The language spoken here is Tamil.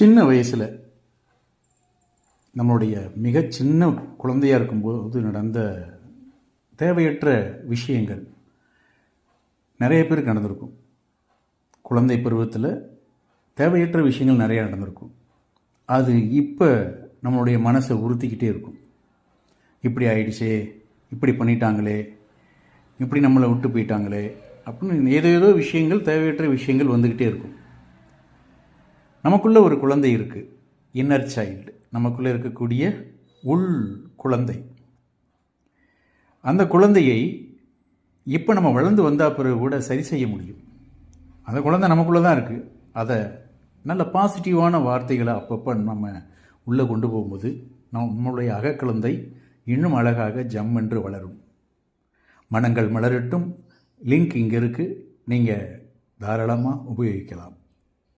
சின்ன வயசில் நம்மளுடைய மிக சின்ன குழந்தையாக இருக்கும்போது நடந்த தேவையற்ற விஷயங்கள் நிறைய பேருக்கு நடந்திருக்கும். குழந்தை பருவத்தில் தேவையற்ற விஷயங்கள் நிறையா நடந்திருக்கும். அது இப்போ நம்மளுடைய மனசை உறுத்திக்கிட்டே இருக்கும். இப்படி ஆயிடுச்சே இப்படி பண்ணிட்டாங்களே இப்படி நம்மளை விட்டு போயிட்டாங்களே அப்படின்னு ஏதோ ஏதோ விஷயங்கள் தேவையற்ற விஷயங்கள் வந்துக்கிட்டே இருக்கும். நமக்குள்ளே ஒரு குழந்தை இருக்குது இன்னர் சைல்டு நமக்குள்ளே இருக்கக்கூடிய உள் குழந்தை. அந்த குழந்தையை இப்போ நம்ம வளர்ந்து வந்தா பிறகு கூட சரி செய்ய முடியும். அந்த குழந்தை நமக்குள்ளே தான் இருக்குது அதை நல்ல பாசிட்டிவான வார்த்தைகளை அப்பப்போ நம்ம உள்ளே கொண்டு போகும்போது நம்மளுடைய அகக்குழந்தை இன்னும் அழகாக ஜம் என்று வளரும். மனங்கள் மலரட்டும். லிங்க் இங்கே இருக்குது நீங்கள் தாராளமாக உபயோகிக்கலாம்.